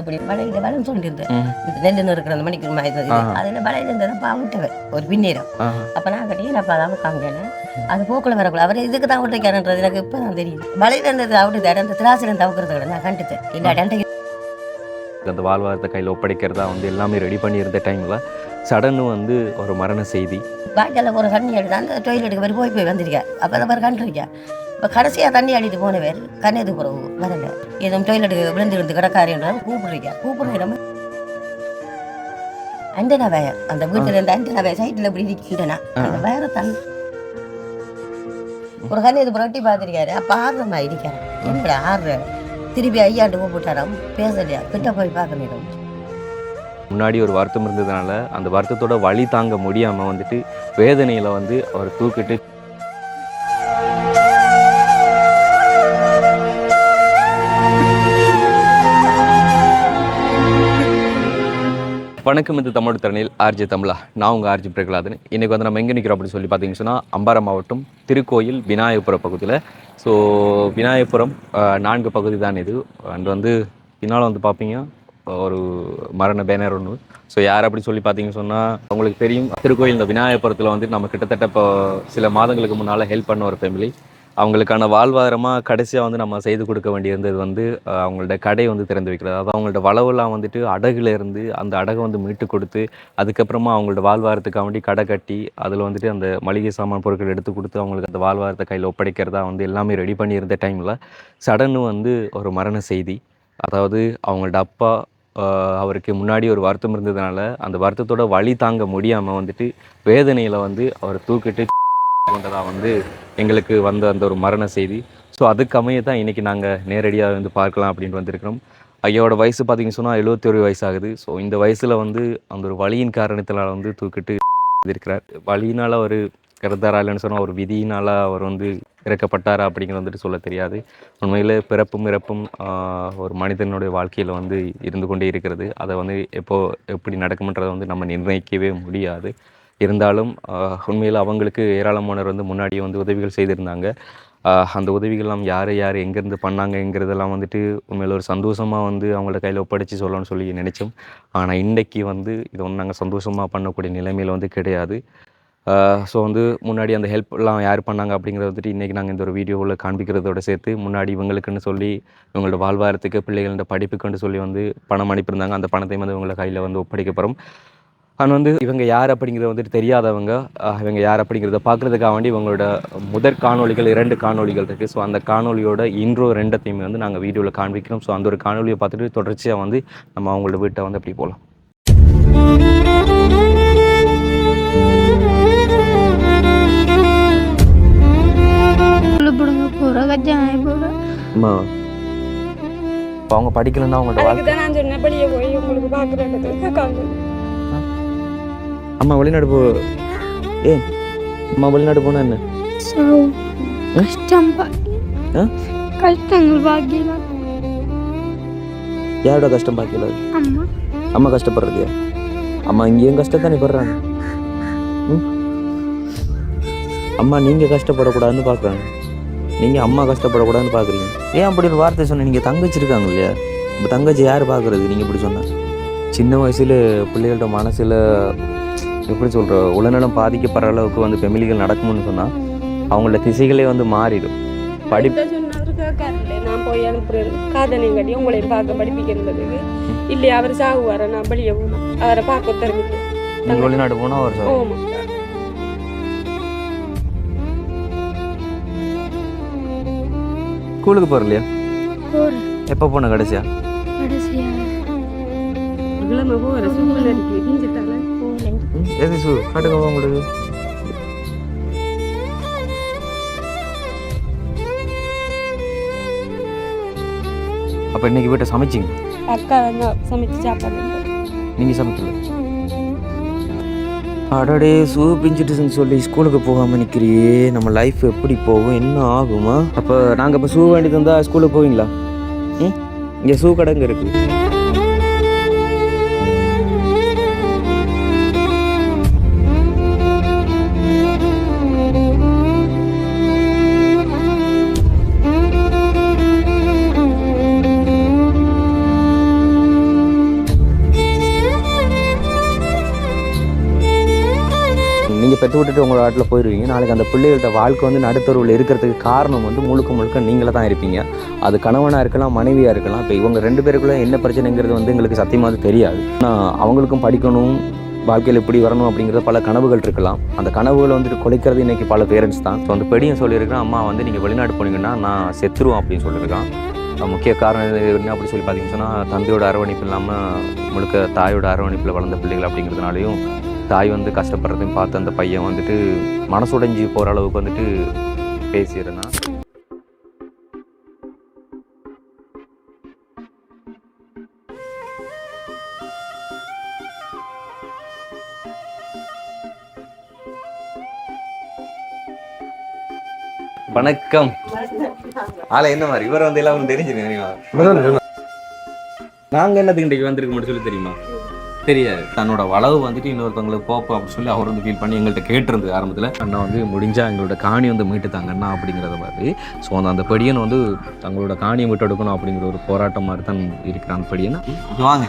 அப்படி வலையில வளம் சொல்லியிருந்தேன் இந்த நெல் இருக்கிற அந்த மணிக்கு மாதிரி அதில் வலையில இருந்ததை பாவிட்டவன் ஒரு பின்னேரம். அப்போ நான் கட்டி நான் அதான் காமிக்கல? அது போக்கில் வரக்கூடாது அவர் இதுக்கு தான் விட்டுருக்காருன்றது எனக்கு இப்போ தான் தெரியுது. வலையில இருந்தது அவட்டு அந்த திராசில தவிர்க்கிறது கூட நான் கண்டுட்டேன். இல்லை டண்டை அந்த வாழ்வாரத்தை கையில் ஒப்படைக்கிறதா வந்து எல்லாமே ரெடி பண்ணியிருந்த டைமில் சடன்னு வந்து ஒரு மரண செய்தி. பாட்டில் ஒரு தண்ணி எடுத்து அந்த டொய்லெட்டுக்கு போய் போய் வந்திருக்கேன் அப்போ தான் கண்டிருக்கேன் இப்போ கடைசியாக தண்ணி அடித்து போனவர் கண்ணது பிறகு வரல. எதுவும் டொய்லெட்டுக்கு விழுந்து விழுந்து கிடக்காருன்ற கூப்பிடுறீங்க. கூப்பிடுற இடம் அண்டனா வயர் அந்த வீட்டில் இருந்த அண்டனா வயர் சைட்டில் இப்படி இருக்கின்றனா அந்த வயரை தன் ஒரு கண்ணது புரட்டி பார்த்துருக்காரு. அப்போ மாதிரி இருக்கிறேன் என்னடா ஆடுற திருப்பி ஐயாண்டு கூப்பிட்டாராம். பேசலையா? கிட்ட போய் பார்க்கணும். முன்னாடி ஒரு வருத்தம் இருந்ததுனால அந்த வருத்தத்தோட வழி தாங்க முடியாமல் வந்துட்டு வேதனையில் வந்து அவர் தூக்கிட்டு வணக்கம் இது தமிழ் திறனில் ஆர்ஜி தமிழா. நான் உங்கள் ஆர்ஜி பிரகலாதன். இன்றைக்கி வந்து நம்ம எங்கே நிற்கிறோம் அப்படின்னு சொல்லி பார்த்தீங்கன்னு சொன்னால் அம்பாரம் மாவட்டம் திருக்கோயில் விநாயகபுரம் பகுதியில். ஸோ விநாயகபுரம் நான்கு பகுதி தான் இது. அண்ட் வந்து பின்னால் வந்து பார்ப்பீங்க ஒரு மரண பேனர் ஒன்று ஸோ யார் அப்படி சொல்லி பார்த்தீங்கன்னு சொன்னால் உங்களுக்கு தெரியும் திருக்கோயில் இந்த விநாயகபுரத்தில் வந்து நம்ம கிட்டத்தட்ட இப்போ சில மாதங்களுக்கு முன்னால் ஹெல்ப் பண்ண ஒரு ஃபேமிலி அவங்களுக்கான வாழ்வாதாரமாக கடைசியாக வந்து நம்ம செய்து கொடுக்க வேண்டியிருந்தது வந்து அவங்களோட கடை வந்து திறந்து வைக்கிறது. அதாவது அவங்களோட வளவெல்லாம் வந்துட்டு அடகுல இருந்து அந்த அடகை வந்து மீட்டு கொடுத்து அதுக்கப்புறமா அவங்களோட வாழ்வாரத்துக்காக வேண்டி கடை கட்டி அதில் வந்துட்டு அந்த மளிகை சாமான் பொருட்கள் எடுத்து கொடுத்து அவங்களுக்கு அந்த வாழ்வாரத்தை கையில் ஒப்படைக்கிறதா வந்து எல்லாமே ரெடி பண்ணியிருந்த டைமில் சடனு வந்து ஒரு மரண செய்தி. அதாவது அவங்களோட அப்பா அவருக்கு முன்னாடி ஒரு வருத்தம் இருந்ததுனால அந்த வருத்தத்தோட வழி தாங்க முடியாமல் வந்துட்டு வேதனையில் வந்து அவர் தூக்கிட்டு கொண்டதா வந்து எங்களுக்கு வந்த அந்த ஒரு மரண செய்தி. ஸோ அதுக்கு அமைய தான் இன்றைக்கி நாங்கள் நேரடியாக வந்து பார்க்கலாம் அப்படின்ட்டு வந்திருக்கிறோம். ஐயாவோட வயசு பார்த்தீங்கன்னு சொன்னால் எழுபத்தி ஒரு வயசாகுது. ஸோ இந்த வயசில் வந்து அந்த ஒரு வலியின் காரணத்தினால் வந்து தூக்கிட்டு இருக்கிறார் வலியினால் அவர் இறந்தாரா இல்லைன்னு சொன்னால் ஒரு விதியினால் அவர் வந்து இறக்கப்பட்டாரா அப்படிங்கிறது வந்துட்டு சொல்ல தெரியாது. உண்மையில் பிறப்பும் இறப்பும் ஒரு மனிதனுடைய வாழ்க்கையில் வந்து இருந்து கொண்டே இருக்கிறது. அதை வந்து எப்போ எப்படி நடக்கும்ன்றதை வந்து நம்ம நிர்ணயிக்கவே முடியாது. இருந்தாலும் உண்மையில் அவங்களுக்கு ஏராளமானவர் வந்து முன்னாடியே வந்து உதவிகள் செய்திருந்தாங்க. அந்த உதவிகள்லாம் யார் யார் எங்கேருந்து பண்ணாங்கங்கிறதெல்லாம் வந்துட்டு உண்மையில் ஒரு சந்தோஷமாக வந்து அவங்கள கையில் ஒப்படைச்சு சொல்லணும்னு சொல்லி நினச்சோம். ஆனால் இன்றைக்கி வந்து இது வந்து நாங்கள் சந்தோஷமாக பண்ணக்கூடிய நிலைமையில் வந்து கிடையாது. ஸோ வந்து முன்னாடி அந்த ஹெல்ப்லாம் யார் பண்ணாங்க அப்படிங்கிறத வந்துட்டு இன்றைக்கி நாங்கள் இந்த ஒரு வீடியோவில் காண்பிக்கிறதோட சேர்த்து முன்னாடி இவங்களுக்குன்னு சொல்லி இவங்களோட வாழ்வாரத்துக்கு பிள்ளைகளோட படிப்புக்குன்னு சொல்லி வந்து பணம் அனுப்பியிருந்தாங்க. அந்த பணத்தையும் வந்து இவங்களை கையில் வந்து ஒப்படைக்க போகிறோம் ஆனால் வந்து இவங்க யார் அப்படிங்கிறது வந்துட்டு தெரியாதவங்க இவங்க யார் அப்படிங்கிறத பார்க்குறதுக்காக வேண்டி இவங்களோட முதற் காணொளிகள் இரண்டு காணொளிகள் இருக்குது ஸோ அந்த காணொளியோட இன்ட்ரோ ரெண்டத்தையுமே வந்து நாங்கள் வீடியோவில் காண்பிக்கிறோம். ஸோ அந்த ஒரு காணொளியை பார்த்துட்டு தொடர்ச்சியாக வந்து நம்ம அவங்களோட வீட்டை வந்து அப்படி போகலாம் அவங்க படிக்கலைன்னா அவங்களோட அதுக்கு வாழ்க்கை நான் போய் உங்களுக்கு அம்மா வெளிநாடு போ. ஏ அம்மா வெளிநாடு போனா என்ன? கஷ்டம்? கஷ்டங்கள் பாக்கியலாம் யாரோட கஷ்டம் பார்க்கல அம்மா. அம்மா கஷ்டப்படுறதையா? அம்மா இங்கேயும் கஷ்டத்தானே படுறாங்க? அம்மா நீங்கள் கஷ்டப்படக்கூடாதுன்னு பார்க்குறாங்க. நீங்கள் அம்மா கஷ்டப்படக்கூடாதுன்னு பார்க்குறீங்க. ஏன் அப்படி ஒரு வார்த்தை சொன்ன நீங்கள் தங்கச்சி இருக்காங்க இல்லையா? இப்போ தங்கச்சி யார் பார்க்குறது? நீங்கள் இப்படி சொன்ன. சின்ன வயசில் பிள்ளைகளோட மனசில் எப்படி சொல்கிற உடல்நலம் பாதிக்கப்படுற அளவுக்கு வந்து ஃபெமிலிகள் நடக்கும்னு சொன்னால் அவங்களோட திசைகளே வந்து மாறிடும். படி சொன்னவர் கேட்காருல்ல நான் போய் அனுப்புறது காதனையும் கட்டி உங்களையும் பார்க்க படிப்பிக்கிறதுக்கு. இல்லையா அவர் சாகுவார? நான் வெளியே அவரை பார்க்க நீங்கள் வெளிநாடு போனால் அவர். ஆமா. ஸ்கூலுக்கு போகிறலையா போகிறேன் எப்போ போன கடைசியா? கடைசியா? எது சு காட்டுங்க உங்களுக்கு. அப்போ இன்னைக்கு வீட்டை சமைச்சிங்க? அக்கா வந்து சமைச்சு சாப்பாடு நீங்கள் சமைக்கல? அடடே சூ பிஞ்சிட்டுன்னு சொல்லி ஸ்கூலுக்கு போகாமல் நிற்கிறியே நம்ம லைஃப் எப்படி போகும்? என்ன ஆகுமா? அப்போ நாங்கள் இப்போ ஷூ வேண்டி தந்தால் ஸ்கூலுக்கு போவீங்களா? ம்? இங்கே ஷூ கடைங்க இருக்குது நீங்கள் பெற்று விட்டுட்டு உங்கள் ஆட்டில் போயிடுவீங்க நாளைக்கு அந்த பிள்ளைகளோட வாழ்க்கை வந்து நடுத்தருவில் இருக்கிறதுக்கு காரணம் வந்து முழுக்க முழுக்க நீங்களே தான் இருப்பீங்க. அது கணவனாக இருக்கலாம் மனைவியாக இருக்கலாம். இப்போ இவங்க ரெண்டு பேருக்குள்ள என்ன பிரச்சனைங்கிறது வந்து எங்களுக்கு சத்தியமாக தெரியாது. ஆனால் அவங்களுக்கும் படிக்கணும் வாழ்க்கையில் இப்படி வரணும் அப்படிங்கிறது பல கனவுகள் இருக்கலாம். அந்த கனவுகளை வந்துட்டு குலைக்கிறது இன்றைக்கி பல பேரண்ட்ஸ் தான். ஸோ அந்த பெடியும் சொல்லியிருக்கேன் அம்மா வந்து நீங்கள் வெளிநாடு போனீங்கன்னா நான் செத்துருவேன் அப்படின்னு சொல்லியிருக்கான் முக்கிய காரணம் என்ன அப்படி சொல்லி பார்த்தீங்கன்னு சொன்னால் தந்தையோட அரவணைப்பு இல்லாமல் முழுக்க தாயோட அரவணைப்பில் வளர்ந்த பிள்ளைகள் அப்படிங்கிறதுனாலையும் தாய் வந்து கஷ்டப்படுறதையும் பார்த்து அந்த பையன் வந்துட்டு மனசுடைஞ்சு போகிற அளவுக்கு வந்துட்டு பேசியிருந்தான். வணக்கம். ஆளை என்ன மாதிரி? இவர் வந்து எல்லாம் தெரிஞ்சிருங்க தெரியுமா? நாங்க என்னத்துக்கு இன்றைக்கு வந்திருக்க மட்டும் சொல்லி தெரியுமா? தெரியாது. தன்னோட வளவு வந்துட்டு இன்னொருத்தவங்களுக்கு போப்போம் அப்படின்னு சொல்லி அவர் வந்து ஃபீல் பண்ணி எங்கள்கிட்ட கேட்டிருந்தது ஆரம்பத்தில். அண்ணா வந்து முடிஞ்சா எங்களோட காணி வந்து மீட்டுத்தாங்க அண்ணா அப்படிங்கிறத மாதிரி ஸோ அந்த அந்த படியன் வந்து தங்களோட காணியை மீட்டு எடுக்கணும் அப்படிங்கிற ஒரு போராட்டம் மாதிரி தான் இருக்கிறான் அந்த படியன். வாங்க.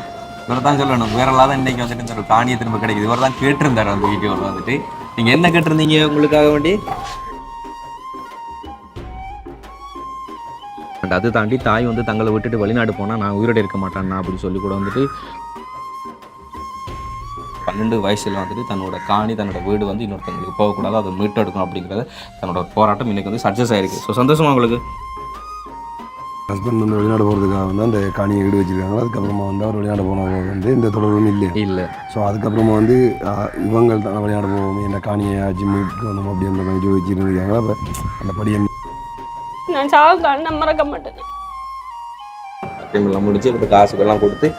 இவர் தான் சொல்லணும். வேற தான் இன்னைக்கு வந்துட்டு இந்த ஒரு காணியை திரும்ப கிடைக்குது. இவர் தான் கேட்டிருந்தாரு அந்த வீடியோவில் வந்துட்டு. நீங்கள் என்ன கேட்டிருந்தீங்க உங்களுக்காக வேண்டி? அண்ட் அது தாண்டி தாய் வந்து தங்களை விட்டுட்டு வெளிநாடு போனால் நான் உயிரோட இருக்க மாட்டேன்னா அப்படின்னு சொல்லி கூட வந்துட்டு பன்னெண்டு வயசுல வந்துட்டு தன்னோட காணி தன்னோட வீடு வந்து இன்னொருத்தங்களுக்கு போகக்கூடாது. அதை மீட்டெடுக்கணும் அப்படிங்கிறத தன்னோட போராட்டம் இன்னைக்கு வந்து சக்ஸஸ் ஆயிருக்கு. ஸோ சந்தோஷமா உங்களுக்கு? ஹஸ்பண்ட் வந்து வெளிநாடு போகிறதுக்காக வந்து அந்த காணியை ஈடு வச்சிருக்காங்க. அதுக்கப்புறமா வந்து அவர் வெளிநாடு போனவங்க வந்து எந்த தொடர்பும் இல்லை. இல்லை. ஸோ அதுக்கப்புறமா வந்து இவங்க தான் வெளிநாடு போவோம் இந்த காணியை ஆச்சு மீட்கணும் அப்படின்ற மாதிரி யோசிச்சிருந்தாங்க அப்போ அந்த படியை நான் சாவுக்கான மறக்க மாட்டேன். முடிச்சு இப்போ காசுக்கெல்லாம் கொடுத்து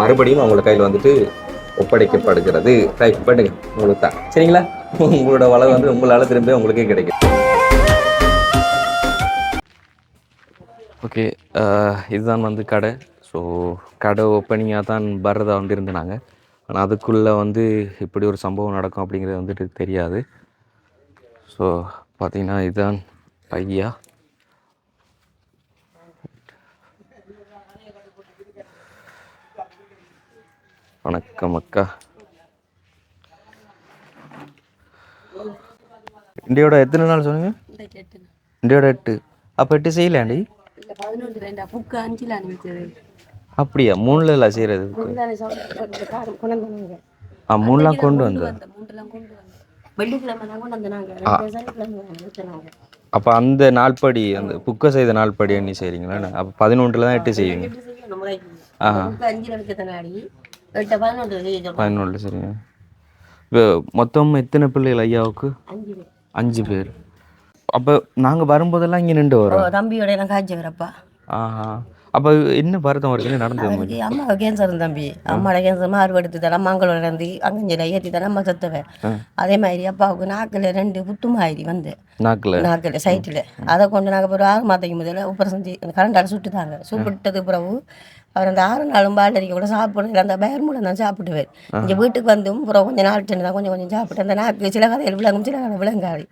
மறுபடியும் அவங்களோட கையில் வந்துட்டு ஒப்படைக்கப்படுகிறது. ட்ரை பண்ணுங்க உங்களுக்கு தான் சரிங்களா? உங்களோட வளவு வந்து உங்களால் திரும்ப உங்களுக்கே கிடைக்கும். ஓகே uh, இதுதான் வந்து கடை. ஸோ கடை ஓப்பனிங்காக தான் பரதா வந்து இருந்தாங்க. ஆனால் அதுக்குள்ளே வந்து இப்படி ஒரு சம்பவம் நடக்கும் அப்படிங்கிறது வந்துட்டு தெரியாது. ஸோ பார்த்தீங்கன்னா இதுதான் பையா? வணக்கம் அக்கா. இந்தியோட எத்தனை நாள் சொன்னீங்க? இந்தியோட எட்டு அப்போ எட்டு செய்யலாண்டி அப்படியா? மூணுல இல்லை கொண்டாங்க ஆ மூணுலாம் கொண்டு வந்தோம் ஊற்றினாங்க அப்போ அந்த நாள்படி அந்த புக்கை செய்த நாள்படி என்ன? செய்கிறீங்களா அப்போ பதினொன்றில் தான் எட்டு செய்வீங்க. எப்படி பதினொன்று சரிங்க. இப்போ மொத்தம் எத்தனை பிள்ளைகள் ஐயாவுக்கு? அஞ்சு பேர். அப்போ நாங்கள் வரும்போதெல்லாம் இங்கே நின்று வரோம். தம்பியோட காய்ச்சி வரப்பா ஆஹா. அப்போ என்ன வருத்தம் இருக்கு என்ன நடந்தது? அவருக்கு அம்மா கேன்சர் தம்பி. அம்மாவோட கேன்சர் மாறுபடுத்து தரம் மங்களம் இறந்து அங்கஞ்சில ஏற்றி தரம் அம்மா செத்துவேன். அதே மாதிரி அப்பாவுக்கு நாக்கில் ரெண்டு புட்டு மாதிரி வந்து. நாக்கில்? நாக்கில் சைட்டில் அதை கொண்டு நாங்கள் ஒரு ஆறு மாதத்துக்கு முதல்ல உப்பரம் செஞ்சு கரண்டால் சுட்டுட்டாங்க. சுட்டுட்டது பிறகு அவர் அந்த ஆறு நாளும் பாலரிக்க கூட சாப்பிடல அந்த பயர் மூலம் தான் சாப்பிடுவார் இங்கே வீட்டுக்கு வந்தும் அப்புறம் கொஞ்சம் நாள் தான் கொஞ்சம் கொஞ்சம் சாப்பிட்டு அந்த நாக்கு சில கதையில் விளங்கும் சில கதை விளங்காது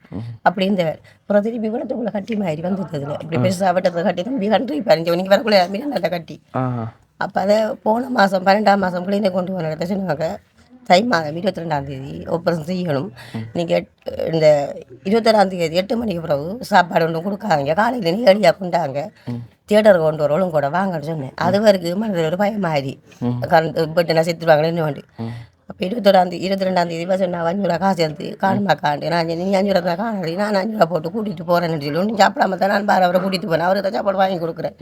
அப்படி இருந்தவர் அப்புறம் திருப்பி விளத்துக்குள்ளே கட்டி மாதிரி வந்ததுல இப்படி பெருசு சாப்பிட்டதை கட்டி தம்பி கன்றி பறிஞ்சு இன்னைக்கு வரக்குள்ள மீன் கட்டி. அப்போ அதை போன மாதம் பன்னெண்டாம் மாதம் பிள்ளைங்க கொண்டு வர இடத்த சொன்னாங்க தை மாதம் இருபத்தி ரெண்டாம் தேதி ஆப்ரேஷன் செய்யணும். நீங்கள் இந்த இருபத்தொராம் தேதி எட்டு மணிக்கு பிறகு சாப்பாடு ஒன்றும் கொடுக்காதீங்க. காலையில் நீ எளியாக கொண்டாங்க. தியேட்டருக்கு கொண்டு வரவளும் கூட வாங்கன்னு சொன்னேன். அது வரைக்கும் மனதில் ஒரு பயம் மாதிரி கரண்ட் போட்டு நான் செத்துருவாங்களேன்னு வேண்டி அப்போ இருபத்தொராம் தேதி இருபத்தி ரெண்டாம் தேதி பஸ் நான் அஞ்சூரா காசு எடுத்து காணுமா காண்டு. நான் நீ அஞ்சூரா தான் காணடி நான் அஞ்சூரா போட்டு கூட்டிகிட்டு போகிறேன்னு சொல்லி ஒன்றும் சாப்பிடாம தான் நான் பாரு அவரை கூட்டிகிட்டு போனேன் தான் சாப்பாடு வாங்கி கொடுக்குறேன்.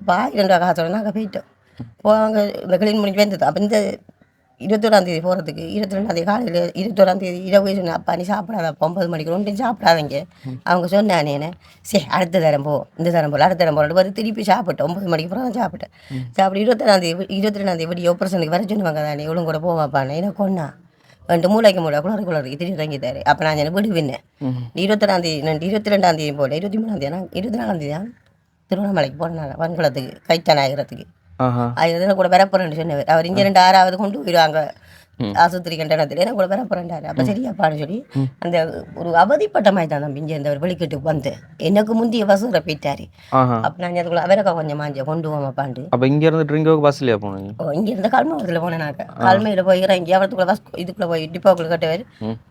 அப்போ ஆயிரம் ரூபா காசோட நாங்கள் போயிட்டோம். போவாங்க இந்த கிளீன் முடிஞ்சு வந்தது. அப்போ இந்த இருபத்தோராம் தேதி போகிறதுக்கு இருபத்தி ரெண்டாம் தேதி காலையில் இருபத்தோராம் தேதி இரவு சொன்னேன் அப்பா நீ சாப்பிடாத ஒன்பது மணிக்கு ஒன்றும் சாப்பிடாதீங்க. அவங்க சொன்னானே என்ன சரி அடுத்த தரம் போ இந்த தரம் போல அடுத்த தரம் போல வந்து திருப்பி சாப்பிட்டேன் ஒன்பது மணிக்கு அப்புறம் தான் சாப்பிட்டேன். சாப்பிட்டு இருபத்தொராம் தேதி இருபத்தி ரெண்டாம் தேதி ஆப்ரேஷனுக்கு வர சொன்னவங்க தானே இவளும் கூட போவாப்பானே எனக்கு கொண்டா ரெண்டு மூளைக்கு மூளை குளறு குளருக்கு திரும்பி தங்கிட்டாரு அப்போ நான் என்ன விடுவினேன் இருபத்தொராம் தேதி இருபத்தி ரெண்டாம் தேதி போல இருபத்தி மூணாம் தேதி இருபத்தி நாலாம் தேதி தான் திருவண்ணாமலைக்கு போனாங்க வன்குளத்துக்கு கைத்தான் ஆகிறதுக்கு ஆஹா. அது கூட வரப்போறேன்னு சொன்னவர் அவர் இங்கே ரெண்டு ஆறாவது கொண்டு போயிடுவாங்க. ஆஸ்பத்திரி கண்டனத்தில் எனக்கு கூட போறேன்டாரு. அப்போ சரியாப்பான்னு சொல்லி அந்த ஒரு அவதிப்பட்ட மாதிரி தான் தம்பி இங்கே இந்த வெளிக்கிட்டு வந்து. எனக்கு முந்தைய வசூரை போயிட்டாரு. அப்போ நான் அதுக்குள்ள அவரக்கா கொஞ்சம் மாஞ்ச கொண்டு போமாப்பாண்டு அப்போ இங்கேருந்து ட்ரிங்கோக்கு பஸ்லையா போனீங்க? ஓ இங்க இருந்து கல்மாவரத்தில் போனேனாக்க கல்மையில் போய் இறங்கி அவரத்துக்குள்ள பஸ் இதுக்குள்ள போய் டிப்போக்குள்ள கட்டவர்.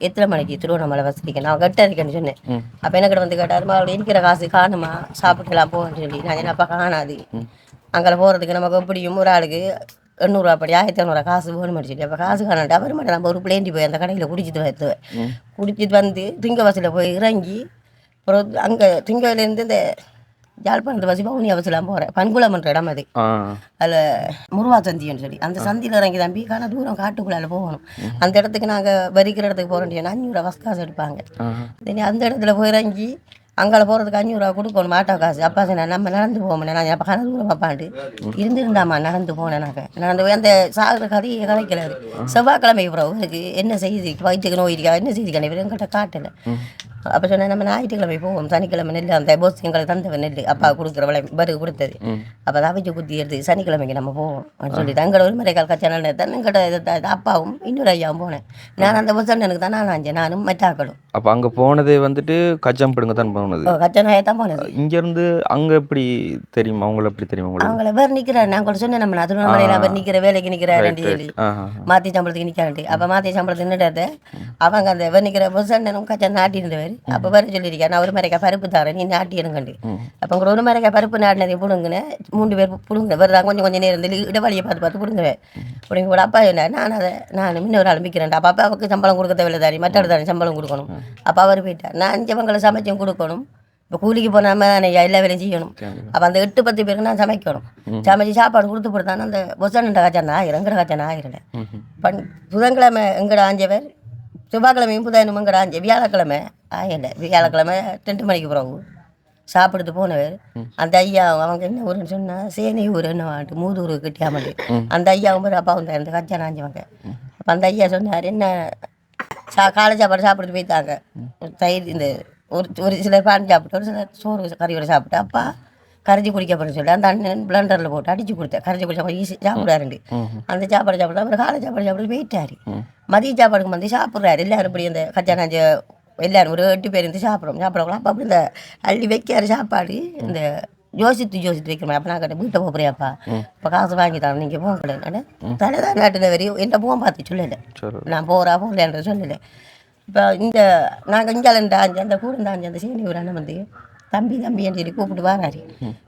எத்தனை மணிக்கு திருவண்ணாமலை வசதிக்கு நான் கட்ட இருக்கேன்னு சொன்னேன். அப்போ என்ன வந்து கேட்டார் மறுபடியும் இருக்கிற காசு காணுமா? சாப்பிட்டுலாம் போகணும்னு சொல்லி. நான் என்னப்பா காணாது. அங்கே போகிறதுக்கு நமக்கு எப்படியும் ஒரு ஆளுக்கு எண்ணூறுவா அப்படி ஆயிரத்தி ஐநூறுவா காசு வேணும்னு சொல்லி அப்போ காசு காணாட்டு அவர் மட்டும் நம்ம ஒரு பிளேண்டி போய் அந்த கடையில் குடிச்சிட்டு வருவேன் குடிச்சிட்டு வந்து திங்க பஸ்ஸில் போய் இறங்கி அப்புறம் அங்கே திங்கலேருந்து இந்த யாழ்ப்பாணத்து பசி பவுனி அவசலாம் போகிறேன் பண்குளம்ன்ற இடம் அது. அதில் முருவா சந்தின்னு சொல்லி அந்த சந்தியில் இறங்கி தம்பி காண தூரம் காட்டுக்குள்ளால போகணும். அந்த இடத்துக்கு நாங்கள் வரிக்கிற இடத்துக்கு போக வேண்டிய அஞ்சூறு காசு எடுப்பாங்க. அந்த இடத்துல போய் இறங்கி அங்கே போகிறதுக்கு அஞ்சூறுவா கொடுக்கணும் ஆட்டோ காசு. அப்பா சொன்னேன் நம்ம நடந்து போவோம் நான் அப்போ கன தூரம் பாப்பாண்டு இருந்திருந்தாம்மா நடந்து போனேன் நாங்கள் நடந்து அந்த சாகுற கதையை கதைக்கிறாரு செவ்வாய்க்கிழமை பிறகு எனக்கு என்ன செய்தி வயிற்றுக்கு நோய் இருக்கா என்ன செய்தி கணவர் என்கிட்ட காட்டலை. அப்போ சொன்னேன் நம்ம ஞாயிற்றுக்கிழமை போவோம் சனிக்கிழமை நெல் அந்த போஸ் எங்களை தந்தவன் நெல் அப்பா கொடுக்குற விலை பருக்கு கொடுத்தது. அப்போ தவிச்சு குத்தி எடுத்து சனிக்கிழமைக்கு நம்ம போவோம் அப்படின்னு சொல்லி தங்கட ஒரு மறைக்கால் கச்சனால் தன்னங்கட அப்பாவும் இன்னொரு ஐயாவும் போனேன். நான் அந்த பஸ் எனக்கு தான் நான் அஞ்சேன் நானும் மറ്റാக்களும் அப்போ அங்கே போனதே வந்துட்டு கச்சம்படுங்க தான் போனது. கச்சனாயே தான் போனது. இங்கேருந்து அங்கே எப்படி தெரியுமா அவங்கள எப்படி தெரியுமா உங்களுக்கு? அவங்கள வேறு நிற்கிறார் நான் கூட சொன்னேன் நம்ம திருவண்ணாமலையில் அவர் நிற்கிற வேலைக்கு நிற்கிறாருன்னு சொல்லி. மாத்தி சம்பளத்துக்கு நிற்கான்ட்டு அப்போ மாத்தி சம்பளத்துக்கு நின்றுட்டு அவங்க அந்த வேறு நிற்கிற அண்ணனும் கச்சா நாட்டி இருந்தவர் அப்போ வேறு சொல்லியிருக்கேன் நான் ஒரு மரைக்கா பருப்பு தரேன் நீ நாட்டி அப்போ உங்களை ஒரு மரைக்கா பருப்பு நாட்டினதை பிடுங்குன்னு மூணு பேர் பிடுங்க வேறு தான் கொஞ்சம் கொஞ்சம் நேரம் இந்த இடவழியை பார்த்து பார்த்து பிடுங்குவேன் பிடிங்க கூட அப்பா என்ன நான் அதை நான் இன்னொரு ஆரம்பிக்கிறேன் அப்போ அப்பாவுக்கு சம்பளம் கொடுக்க தேவையில்லை தாரி மற்ற தாரி சம்பளம் கொடுக்கணும் அப்போ அவர் போயிட்டார் நான் அஞ்சவங்களை சமைச்சும் கொடுக்கணும் இப்போ கூலிக்கு போனாம நான் எல்லா வேலையும் செய்யணும் அப்போ அந்த எட்டு பத்து பேருக்கு நான் சமைக்கணும் சமைச்சு சாப்பாடு கொடுத்து கொடுத்தானே அந்த பொசன் காய்ச்சா ஆயிரம் எங்கட காய்ச்சா ஆயிரம் பண் புதன்கிழமை எங்கட ஆஞ்சவர் செவ்வாய்க்கிழமையும் புதனும் எங்கட ஆஞ்ச வியாழக்கிழமை. ஆயல வியாழக்கிழமை ரெண்டு மணிக்கு பிறகு சாப்பிடுட்டு போனவர். அந்த ஐயா அவங்க என்ன ஊருன்னு சொன்னா சேனை ஊர் என்ன வாட்டு மூதூர் கிட்டியாமல் அந்த ஐயாவும் பேர் அப்பாவும் தான் இந்த கச்சா நாஞ்சவங்க அப்போ அந்த ஐயா சொன்னார் என்ன? சா காலை சாப்பாடு சாப்பிட்டு போய்த்தாங்க தயிர் இந்த ஒரு ஒரு சிலர் பான் சாப்பிட்டு ஒரு சிலர் சோறு கறியோட சாப்பிட்டு. அப்பா கரைச்சி குடிக்கப்படுன்னு சொல்லி அந்த அண்ணன் பிளண்டரில் போட்டு அடிச்சு கொடுத்தேன். கரைச்சி குடிச்சா ஈஸி சாப்பிடாருண்டு அந்த சாப்பாடு சாப்பிட்டு அப்புறம் காலை சாப்பாடு சாப்பிட்டு போயிட்டாரு மதிய சாப்பாடுக்கு வந்து சாப்பிட்றாரு. எல்லாரும் இப்படி இந்த கச்சா நாஞ்ச எல்லாரும் ஒரு எட்டு பேர் இருந்து சாப்பிட்றோம். சாப்பிட்றவங்களாம் அப்போ அப்படி இந்த அள்ளி வைக்காரு சாப்பாடு இந்த யோசித்து யோசித்து வைக்கிறோம் அப்போ நான் கேட்டேன் வீட்டை போறியாப்பா? இப்போ காசு வாங்கி தரேன் நீங்கள் போக கிடையாது தலைதான் நாட்டின வரையும் என்ன போக பார்த்து சொல்லலை. நான் போகிறா போகலன்ற சொல்லலை. இப்போ இந்த நாங்கள் இங்கே அந்த கூட அந்த சேனி ஒரு அண்ணன் வந்து தம்பி தம்பின்னு சொல்லி கூப்பிட்டு வராரு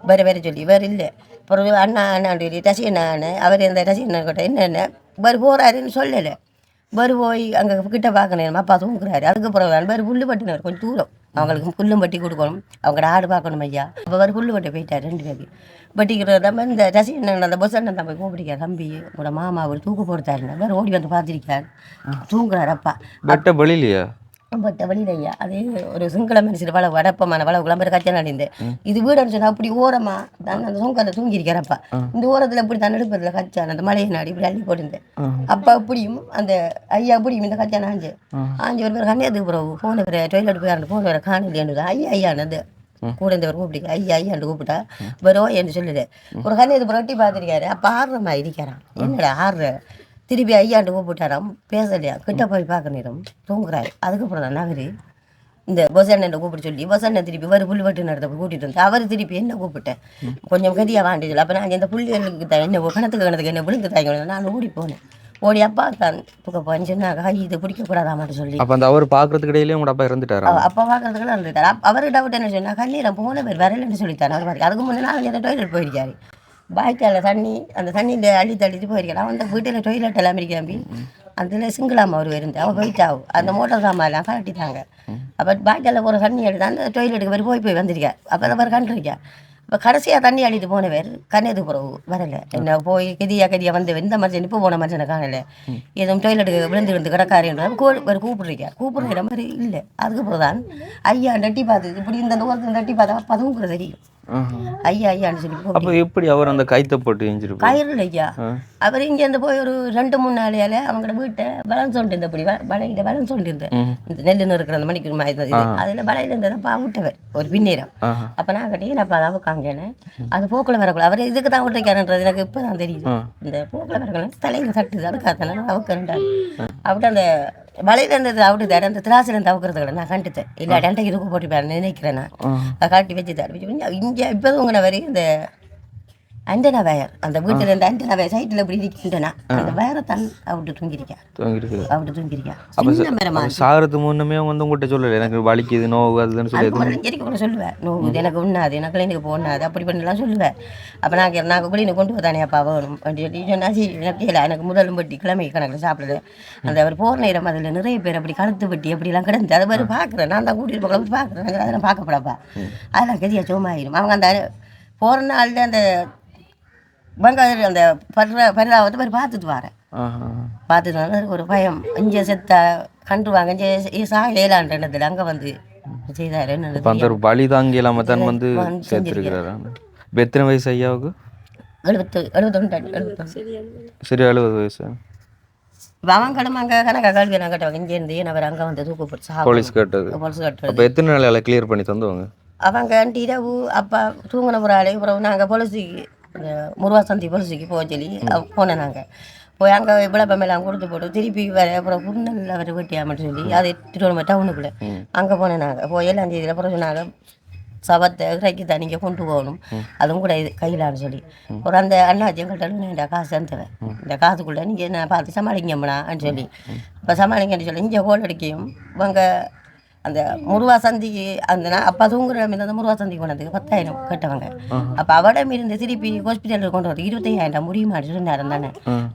வேறு வேறு சொல்லி. வேறு இல்லை. அப்புறம் அண்ணா அண்ணான்னு சொல்லி ரசி அண்ணா அவர் இந்த ரசி அண்ணன் கிட்ட என்னென்ன வேறு போகிறாருன்னு சொல்லலை. வேறு போய் அங்கே கிட்ட பார்க்கணும். அப்பா தூங்குறாரு. அதுக்கப்புறம் தான் வேறு புல்லு பட்டினார். கொஞ்சம் தூரம். அவங்களுக்கு புல்லும் பட்டி கொடுக்கணும். அவங்களோட ஆடு பார்க்கணும் ஐயா. அப்போ வேறு புல்லு பட்டி போயிட்டார் ரெண்டு பேருக்கு பட்டிக்கிற நம்ம இந்த ரசி அண்ணன் அந்த பஸ் அண்ணன் தம்பி கூப்பிடிக்கார் தம்பி உங்களோட மாமா அவர் தூக்கு போடுத்தாருன்னு வேறு ஓடி வந்து பார்த்துருக்கார் தூங்குறாரு அப்பா. பெட்ட வெளியிலையா? பட்ட வழியில் ஐயா அதே ஒரு சிங்கள மனுஷன் வளவு வடப்பமான வளவு குழம்பு கச்சா நடிந்து இது வீடுன்னு சொன்னா அப்படி ஓரமா தான் அந்த சுங்கல தூங்கியிருக்கிறப்பா. இந்த ஓரத்துல இப்படி தான் நடுப்பதில் கச்சான் அந்த மலையை நாடி இப்படி அள்ளி போட்டிருந்தேன். அப்பா அப்படியும் அந்த ஐயா அப்படியும் இந்த கச்சான் ஆஞ்சு. ஆஞ்சு ஒரு பேர் கண்ணியத்துக்கு பிறகு போன பேர் டொய்லெட் போய் போன பேர் காணலையாண்டு ஐயா ஐயானது கூட இந்த ஒரு கூப்பிட்டு ஐயா ஐயாண்டு கூப்பிட்டா வரும் என்று சொல்லுது. ஒரு கண்ணியத்து புரட்டி பார்த்துருக்காரு. அப்போ ஆடுறமா இருக்கிறான். என்னடா ஆடுற திருப்பி ஐயாண்டு கூப்பிட்டாராம் பேசலையா? கிட்ட போய் பார்க்க நேரம் தூங்குறாரு. அதுக்கப்புறம் தான் நகரு. இந்த பசண்ணன் கூப்பிட்டு சொல்லி பசண்ணன் திருப்பி புல் வெட்டு நடத்த கூட்டிட்டு வந்து அவர் திருப்பி என்ன கூப்பிட்டேன் கொஞ்சம் கதியா வாண்டி சொல்லி அப்போ நான் இந்த புள்ளிகளுக்கு தான் என்ன கணத்துக்கு கணத்துக்கு என்ன விழுந்து தாங்க நான் ஓடி போனேன். ஓடி அப்பா தான் தூக்க போன்னு சொன்னாங்க ஐய் இது பிடிக்கக்கூடாதாமான்னு சொல்லி. அப்போ அந்த அவர் பார்க்கறதுக்கு இடையிலே உங்களோட அப்பா இறந்துட்டாரா? அவ- அப்பா பார்க்கறதுக்கு இருந்துட்டார் அவர் டவுட் என்ன சொன்னா கண்ணீரம் போன பேர் வரலன்னு சொல்லித்தார் அவர் அதுக்கு முன்னே நாலு நேரம் டொய்லெட் போயிருக்காரு. வாய்க்காலில் தண்ணி அந்த தண்ணியில் அள்ளி தள்ளிட்டு போயிருக்கலாம் அந்த வீட்டில் டொய்லெட் எல்லாம் கிளம்பி அதில் சிங்கிளாம அவர் இருந்து அவன் போயிட்டாவும் அந்த மோட்டர் சாமான்லாம் கலட்டிட்டாங்க அப்போ வாய்க்காலில் போகிற தண்ணி அடித்தான் அந்த டொய்லெட்டுக்கு பேர் போய் போய் வந்திருக்கார் அப்போ தான் அவர் கண்டிருக்கா இப்போ கடைசியாக தண்ணி அடிகிட்டு போன பேர் கண்ணது பிறகு வரல. என்ன போய் கெதியா கெதியா வந்து இந்த மனுஷன் இப்போ போன மனுஷனை காணல. எதுவும் டொய்லெட்டுக்கு விழுந்து விழுந்து கிடக்காருன்ற ஒரு கூப்பிடுறீங்க. கூப்பிடுற மாதிரி இல்லை. அதுக்கப்புறம் தான் ஐயா நட்டி பார்த்து இப்படி இந்த தூரத்தில் நட்டி பார்த்தா பதவுங்கிற தெரியும். ஐயா ஐயான்னு சொல்லி அப்போ எப்படி அவர் அந்த கைத்தை போட்டு எஞ்சிருப்பாரு? கயிறு ஐயா. அவர் இங்கேருந்து போய் ஒரு ரெண்டு மூணு நாளையால அவங்களோட வீட்டை வளம் சொல்லிட்டு இப்படி வலையில வளம் சொல்லிட்டு இந்த நெல் நறுக்கிற அந்த மணிக்கு மாதிரி அதில் வலையில இருந்ததான் பா விட்டவர் ஒரு பின்னேரம். அப்போ நான் கட்டி நான் அதான் காங்கேன்னு அது போக்கில் வரக்கூடாது. அவர் இதுக்கு தான் விட்டுருக்காருன்றது எனக்கு இப்போ தான் தெரியுது இந்த போக்கில் வரக்கூடாது தலையில் தட்டுது. அதுக்காக அவுக்கிறேன் அப்படி அந்த வலையில இருந்தது அவுட்டு அந்த திராசில இருந்து அவுக்கிறது கூட நான் கண்டுத்தேன் இல்லை அண்டைக்கு இதுக்கு போட்டு நினைக்கிறேன் நான். காட்டி வச்சு தர இங்கே இப்போ உங்களை வரையும் இந்த அண்டனா வயர் அந்த வீட்டில் இருந்த அண்டனா வயர் சைட்டில் இப்படி இருக்கின்றனா அந்த வயரை தான் அவுட்டு தூங்கிருக்கா தூங்கிருக்குது அவுட்டு தூங்கிருக்கா அப்போ சின்ன மரமா சாகிறதுக்கு முன்னமே வந்து உங்கள்கிட்ட சொல்லலை எனக்கு வலிக்குது நோவு அதுன்னு சொல்லி எனக்கு கூட சொல்லுவேன் நோவுது எனக்கு உண்ணாது எனக்கு கிளினிக்கு போனாது அப்படி பண்ணலாம் சொல்லுவேன் அப்போ நாங்கள் நாங்கள் கிளினிக் கொண்டு போதானே அப்பா வேணும்? அப்படின்னு சொல்லி சொன்னா சரி எனக்கு இல்லை எனக்கு முதலும் பட்டி கிழமை கணக்கில் சாப்பிடுது அந்த அவர் போகிற நேரம் அதில் நிறைய பேர் அப்படி கழுத்து பட்டி அப்படிலாம் கிடந்து அதை மாதிரி பார்க்குறேன் நான் தான் கூட்டிகிட்டு போகலாம் பார்க்குறேன் அதெல்லாம் பார்க்கப்படாப்பா அதெல்லாம் கதியாக சோமாயிரும். அவங்க அந்த போகிற நாளில் அந்த வெங்காயம் அந்த பர்ற பரிதாபத்தை மாதிரி பார்த்துட்டு வரேன். பார்த்துட்டு ஒரு பயம். இங்கே செத்தா கண்டுவாங்க இங்கே சாக ஏழாண்டனத்தில் அங்கே வந்து செய்தார் அந்த ஒரு வலி தாங்கி இல்லாமல் தான் வந்து சேர்த்துருக்கிறாரா? எத்தனை வயசு ஐயாவுக்கு? எழுபத்து எழுபத்தொண்டு எழுபத்தொன்று. சரி எழுபது வயசு. கடமை அங்கே கணக்கா கல்வி நான் கட்டுவாங்க. இங்கேருந்து அவர் அங்கே வந்து தூக்கு போட்டு போலீஸ் கேட்டது போலீஸ் கட்டுறது. அப்போ எத்தனை நாள் கிளியர் பண்ணி தந்துவாங்க? அவங்க இரவு அப்பா தூங்கின ஒரு ஆளே அப்புறம் நாங்கள் பொலிசிக்கு இந்த முருவாசந்தி பொலிசிக்கு போக சொல்லி போனேன் நாங்கள் போய் அங்கே விளப்பமெல்லாம் கொடுத்து போட்டு திருப்பி வர அப்புறம் குருநெல் அவர் வெட்டியாமட்டு சொல்லி அது திருவண்ணாமலை டவுனுக்குள்ளே. அங்கே போனேன் நாங்கள் போய் ஏழாம் தேதியில் அப்புறம் சொன்னாங்க சவத்தை இறக்கி தான் நீங்கள் கொண்டு போகணும். அதுவும் கூட இது கையிலான்னு சொல்லி. ஒரு அந்த அண்ணாச்சி எங்கள்கிட்ட இந்த காசு தந்துவேன். இந்த காசுக்குள்ளே நீங்கள் நான் பார்த்து சமாளிங்கம்மான்னு சொல்லி. இப்போ சமாளிங்கன்னு சொல்லி இங்கே கோல் அடிக்கையும் இவங்க அந்த முருவா சந்திக்கு அந்த அப்பா தூங்குற அந்த முருவா சந்தி கொண்டதுக்கு பத்தாயிரம் கட்டவங்க. அப்போ அவடம் இருந்து திருப்பி ஹாஸ்பிட்டலுக்கு கொண்டு வந்து இருபத்தையாயிரம் முடியுமான்னு சொன்னார் தானே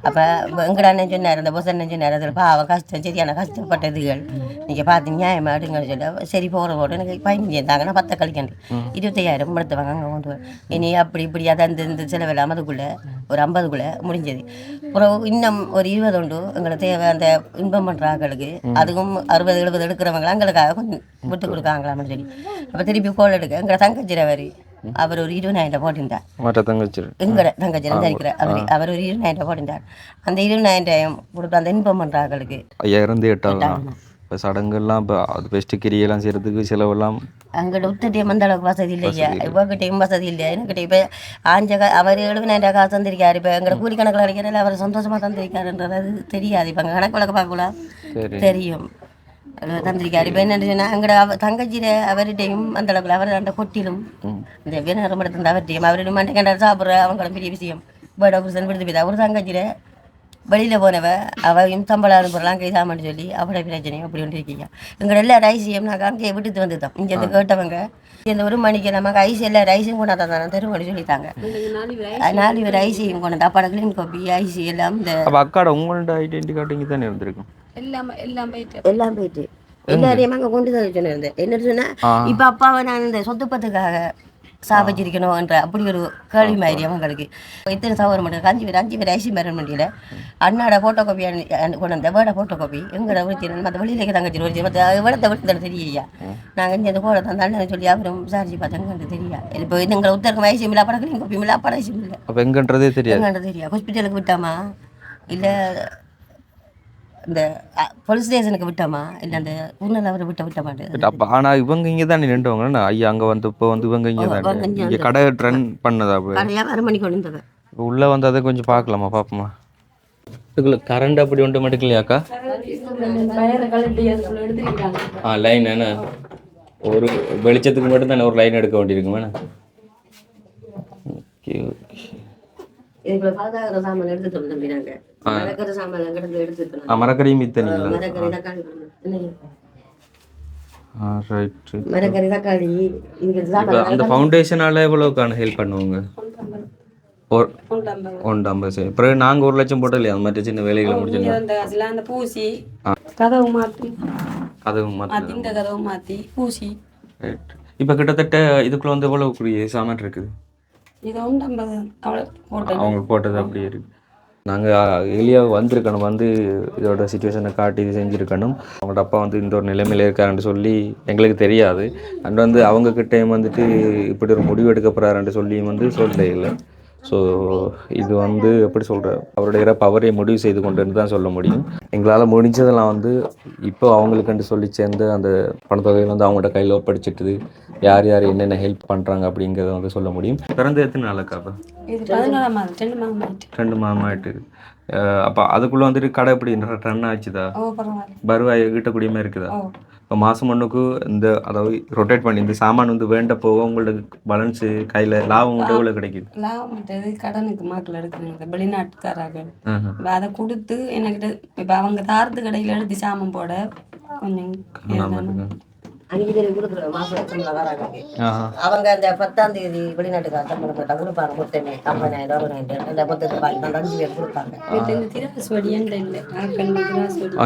அப்போ எங்கட அண்ணன் சொன்னார் அந்த அண்ணன் சொன்னார் அதில் பாவம் கஷ்டம் சரியான கஷ்டப்பட்டதுகள். நீங்கள் பார்த்து நியாயமா எடுங்கன்னு சொல்லி சரி போகிற போட எனக்கு பதினஞ்சு தாங்கன்னா பத்தை கழிக்கண்டு இருபத்தையாயிரம் எடுத்துவாங்க அங்கே கொண்டு வர இனி அப்படி இப்படி அதை அந்த இந்த செலவெல்லாம் அதுக்குள்ளே ஒரு ஐம்பதுக்குள்ளே முடிஞ்சது. அப்புறம் இன்னும் ஒரு இருபது உண்டு எங்களுக்கு தேவை அந்த இன்பம் பண்ணுற ஆட்களுக்கு அதுவும் அறுபது எழுபது எடுக்கிறவங்க எங்களுக்காக கொஞ்சம் விட்டு கொடுக்காங்களாம்னு சொல்லி. அப்போ திருப்பி கோல் எடுக்க எங்களை தங்கச்சிரவர் அவர் ஒரு இருபதாயிரம் போட்டிருந்தார். மற்ற தங்கச்சி இருக்கிற அவர் அவர் ஒரு இருபதாயிரம் போட்டிருந்தார். அந்த இருபதாயிரம் கொடுத்து அந்த இன்பம் பண்ணுற ஆட்களுக்கு ஐயாயிரம் எட்டாகும் இப்போ சடங்கெல்லாம் இப்போ அது பெஸ்ட்டு கிரியெல்லாம் செய்கிறதுக்கு செலவெல்லாம் அங்கிட்ட உத்தட்டியம் அந்த அளவுக்கு வசதி இல்லையா? இவகிட்டையும் வசதி இல்லையா? என்கிட்ட இப்போ ஆஞ்ச கா அவர் எழுபதாயிரம் காசு தந்திருக்காரு. இப்போ எங்களை கூலி கணக்கில் அடிக்கிறதில்ல அவர் சந்தோஷமாக தந்திருக்காருன்றது அது தெரியாது. இப்போ அங்கே கணக்கு வழக்கு பார்க்கலாம் தெரியும். அவர் தந்திருக்காரு. இப்போ என்ன சொன்னால் அவ தங்கச்சியில அவர்கிட்டையும் அந்த அளவுக்கு அவர் அந்த கொட்டிலும் இந்த வீணரம் எடுத்து அவர்கிட்டையும் அவருடைய மண்டை கண்டார் சாப்பிட்ற அவங்களோட பெரிய விஷயம். பேர்ட் ஆபரேஷன் விடுத்து போய் ஒரு தங்கச்சியில வெளியில் போனவ அவையும் சம்பளம் அனுப்புறலாம் கைசாமன்னு சொல்லி அவட பிரச்சனையும் அப்படி ஒன்று இருக்கீங்க எங்களோட எல்லா ரைஸையும் நாங்கள் அங்கேயே விட்டுட்டு வந்துட்டோம். இங்கேருந்து கேட்டவங்க இந்த ஒரு மணிக்கு நமக்கு ஐஸ் எல்லா ரைஸையும் கொண்டாந்து தானே தருமணி சொல்லித்தாங்க நாலு பேர் ஐசியும் கொண்டாந்து அப்பாட கிளீன் காப்பி ஐசி எல்லாம் இந்த அப்போ அக்காட உங்களோட ஐடென்டி கார்டு இங்கே தானே இருந்திருக்கும் எல்லாம் எல்லாம் போயிட்டு. எல்லாம் போயிட்டு. எல்லாரையும் அங்கே கொண்டு தான் சொன்னேன் என்ன சொன்னா இப்போ அப்பாவை நான் இந்த சொத்து பத்துக்காக சாவச்சிருக்கணும்ன்ற அப்படி ஒரு கேள்வி மாதிரி அவங்களுக்கு இத்தனை சவரம் மட்டும் அஞ்சு பேர் அஞ்சு பேர் ஐசி மேரன் மண்டியில் அண்ணாட ஃபோட்டோ காப்பி கொண்டு வந்த வேட ஃபோட்டோ காப்பி எங்களோட விழுத்தி மற்ற வெளியில தங்கச்சி விழுத்தி மற்ற விளத்த விழுத்தி தெரியலையா நாங்கள் இங்கே இந்த கோடை தந்தாலும் சொல்லி அவரும் விசாரிச்சு பார்த்தா தெரியா இப்போ எங்களை உத்தரக்கும் ஐசியம் இல்லை அப்படக்கு நீங்கள் காப்பி இல்லை அப்பட ஐசியம் இல்லை. அப்போ எங்கன்றதே தெரியாது. எங்கள்கிட்ட தெரியா ஹாஸ்பிட்டலுக்கு விட்டாமா? இல்லை இந்த போலீஸ் ஸ்டேஷனுக்கு விட்டாமா? இல்லை அந்த ஊரில் அவரை விட்ட விட்ட மாட்டேன். அப்போ ஆனால் இவங்க இங்கே தானே நின்றவங்க. ஐயா அங்கே வந்து இப்போ வந்து இவங்க இங்கே தானே? இங்க கடை ரன் பண்ணதா கடையாக அரை மணிக்கு கொண்டு உள்ளே வந்து அதை கொஞ்சம் பார்க்கலாமா பார்ப்போமா? இதுக்குள்ள கரண்ட் அப்படி ஒன்று மட்டுக்கலையாக்கா ஆ லைன் என்ன? ஒரு வெளிச்சத்துக்கு மட்டும் தானே ஒரு லைன் எடுக்க வேண்டியிருக்கும் வேணா ஓகே ஓகே இதுக்குள்ள பாதாகிற சாமான் எடுத்துட்டு வந்தோம் மரக்கறி அந்த ஃபவுண்டேஷனால எவ்வளோக்கான ஹெல்ப் பண்ணுவாங்க? ஒரு ஒன்று ஐம்பது சரி பிறகு நாங்கள் ஒரு லட்சம் போட்டோம் இல்லையா? அந்த மாதிரி சின்ன வேலைகளை முடிச்சிருந்தோம் அந்த பூசி கதவு மாத்தி. அதுவும் மாற்ற மாத்தி இந்த கதவு மாத்தி பூசி. ரைட் இப்போ கிட்டத்தட்ட இதுக்குள்ள வந்து எவ்வளோ கூடிய சாமான் இருக்குது? இதை அவங்க போட்டது அப்படியே இருக்கு. நாங்கள் எளியாக வந்திருக்கணும். வந்து இதோட சுச்சுவேஷனை காட்டி இது செஞ்சுருக்கணும். அவங்களோட அப்பா வந்து இந்த ஒரு நிலைமையில் இருக்காருன்னு சொல்லி எங்களுக்கு தெரியாது. அண்ட் வந்து அவங்கக்கிட்டேயும் வந்துட்டு இப்படி ஒரு முடிவு எடுக்க போகிறாருன்னு சொல்லியும் வந்து சொல்ல இல்லை. ஸோ இது வந்து எப்படி சொல்கிற அவருடைய அவரே முடிவு செய்து கொண்டுன்னு தான் சொல்ல முடியும். எங்களால் முடிஞ்சதெல்லாம் வந்து இப்போ அவங்களுக்குன்ட்டு சொல்லி சேர்ந்து அந்த பணத்தொகையில் வந்து அவங்கள்ட்ட கையில் ஒப்படைச்சிட்டுது யார் யார் என்னென்ன ஹெல்ப் பண்ணுறாங்க அப்படிங்கிறத வந்து சொல்ல முடியும். பிறந்த எத்தனை நாளுக்கா அப்போ? இது பதினோராம் மாதம் ரெண்டு மாதம் ஆயிட்டு. அப்போ அதுக்குள்ளே வந்துட்டு கடை எப்படி ரன் ஆச்சுதா? வருவாய் கிட்டக்கூடியமே இருக்குதா? ஓ. இப்போ மாதம் ஒன்றுக்கு இந்த அதாவது ரொட்டேட் பண்ணி இந்த சாமான் வந்து வேண்ட போக உங்களுக்கு பேலன்ஸு கையில் லாபம் மட்டும் எவ்வளோ கிடைக்குது? லாபம் மற்றது கடனுக்கு மக்கள் எடுக்கிறாங்க வெளிநாட்டுக்காரர்கள் அதை கொடுத்து என்கிட்ட இப்போ அவங்க தாரத்து கடையில் எடுத்து சாமான் போட கொஞ்சம். அஞ்சு மாசம் அவங்க அந்த பத்தாம் தேதி வெளிநாட்டுக்கு சம்பளம் போட்டா கொடுப்பாங்க மொத்தமே ஐம்பதாயிரம் ரூபாய் அந்த மொத்தத்தை அந்த அஞ்சு பேர் கொடுப்பாங்க.